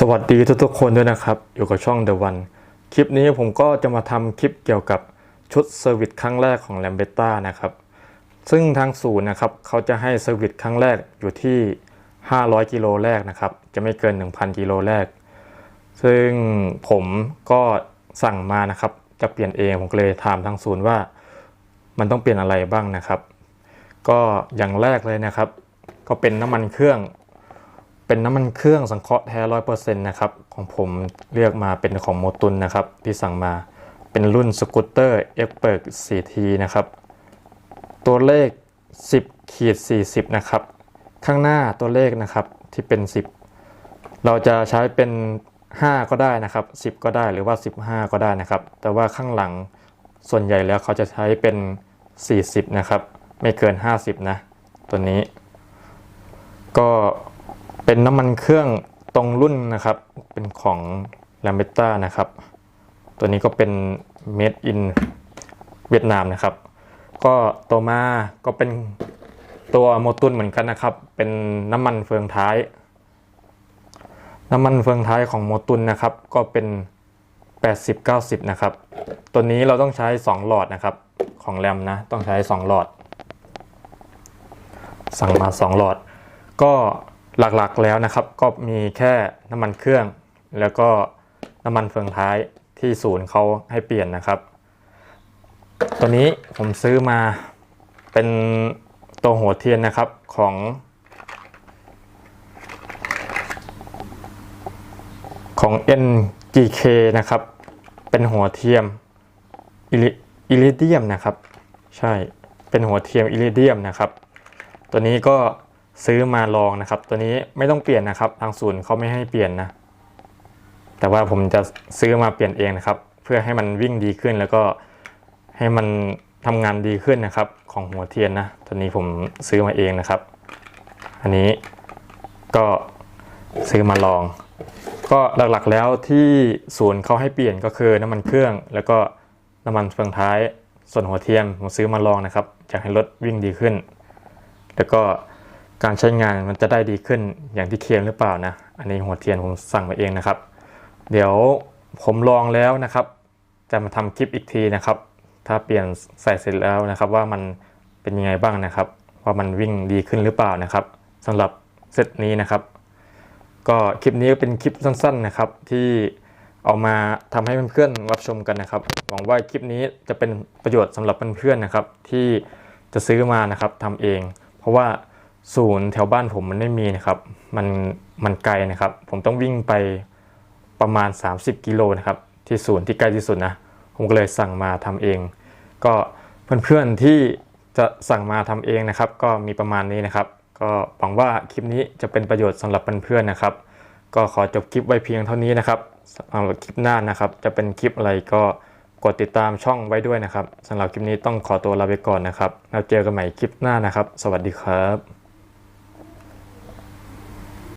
สวัสดีทุกๆคนด้วยนะครับ อยู่กับช่อง The One คลิปนี้ผมก็จะมาทำคลิปเกี่ยวกับชุดเซอร์วิสครั้งแรกของ l a m b e t t a นะครับ ซึ่งทางศูนย์นะครับเขาจะให้เซอร์วิสครั้งแรกอยู่ที่ 500 กิโลแรกนะครับ จะไม่เกิน 1,000 กิโลแรก ซึ่งผมก็สั่งมานะครับ จะเปลี่ยนเองผมเลยถามทางศูนย์ว่า มันต้องเปลี่ยนอะไรบ้างนะครับ ก็อย่างแรกเลยนะครับ ก็เป็นน้ำมันเครื่อง เป็นน้ำมันเครื่องสังเคราะห์แท้ร้อยเปอร์เซ็นต์นะครับ ของผมเลือกมาเป็นของโมตุนนะครับ ที่สั่งมาเป็นรุ่นสกูตเตอร์เอ็กเปิร์ก 4T นะครับ ตัวเลข 10ขีด40 นะครับ ข้างหน้าตัวเลขนะครับที่เป็น 10 เราจะใช้เป็น 5 ก็ได้นะครับ 10 ก็ได้หรือว่า 15 ก็ได้นะครับ แต่ว่าข้างหลังส่วนใหญ่แล้วเขาจะใช้เป็น 40 นะครับ ไม่เกิน 50 นะ ตัวนี้ ก็ เป็นน้ำมันเครื่องตรงรุ่นนะครับ เป็นของ l a m b e t t a นะครับ ตัวนี้ก็เป็น made in เวียดนามนะครับ ก็ตัวมาก็เป็นตัวโมตุนเหมือนกันนะครับ เป็นน้ำมันเฟืองท้าย น้ำมันเฟืองท้ายของโมตุนนะครับ ก็เป็น 80-90 นะครับ ตัวนี้เราต้องใช้ 2 หลอดนะครับ ของแรมนะ ต้องใช้ 2 หลอด สั่งมา 2 หลอด ก็ หลักๆแล้วนะครับ ก็มีแค่น้ำมันเครื่อง แล้วก็น้ำมันเฟืองท้ายที่ศูนย์เขาให้เปลี่ยนนะครับ ตัวนี้ผมซื้อมาเป็นตัวหัวเทียนนะครับของของ NGK นะครับ เป็นหัวเทียมอิริเดียมนะครับ ใช่ เป็นหัวเทียมอิริเดียมนะครับ ตัวนี้ก็ ซื้อมาลองนะครับ ตัวนี้ไม่ต้องเปลี่ยนนะครับ ทางศูนย์เขาไม่ให้เปลี่ยนนะ แต่ว่าผมจะซื้อมาเปลี่ยนเองนะครับ เพื่อให้มันวิ่งดีขึ้นแล้วก็ให้มันทำงานดีขึ้นนะครับ ของหัวเทียนนะ ตัวนี้ผมซื้อมาเองนะครับ อันนี้ก็ซื้อมาลอง ก็หลักๆแล้วที่ศูนย์เขาให้เปลี่ยนก็คือน้ำมันเครื่อง แล้วก็น้ำมันเฟืองท้ายส่วนหัวเทียมผมซื้อมาลองนะครับอยากให้รถวิ่งดีขึ้น แล้วก็ การใช้งานมันจะได้ดีขึ้นอย่างที่เคลมหรือเปล่านะ อันนี้หัวเทียนผมสั่งมาเองนะครับ เดี๋ยวผมลองแล้วนะครับ จะมาทำคลิปอีกทีนะครับ ถ้าเปลี่ยนใส่เสร็จแล้วนะครับ ว่ามันเป็นยังไงบ้างนะครับ ว่ามันวิ่งดีขึ้นหรือเปล่านะครับสำหรับเซตนี้นะครับ ก็คลิปนี้ก็เป็นคลิปสั้น ๆนะครับ ที่เอามาทำให้เพื่อนๆรับชมกันนะครับ หวังว่าคลิปนี้จะเป็นประโยชน์สำหรับเพื่อนๆนะครับ ที่จะซื้อมานะครับทำเอง เพราะว่า ศูนย์แถวบ้านผมมันไม่มีนะครับ มันมันไกลนะครับ ผมต้องวิ่งไปประมาณ 30 กิโลนะครับ ที่ศูนย์ที่ใกล้ที่สุดนะ ผมก็เลยสั่งมาทำเอง ก็เพื่อนๆที่จะสั่งมาทำเองนะครับ ก็มีประมาณนี้นะครับ ก็หวังว่าคลิปนี้จะเป็นประโยชน์สำหรับเพื่อนๆนะครับ ก็ขอจบคลิปไว้เพียงเท่านี้นะครับสำหรับคลิปหน้านะครับ จะเป็นคลิปอะไรก็กดติดตามช่องไว้ด้วยนะครับสำหรับคลิปนี้ต้องขอตัวลาไปก่อนนะครับ แล้วเจอกันใหม่คลิปหน้านะครับ สวัสดีครับ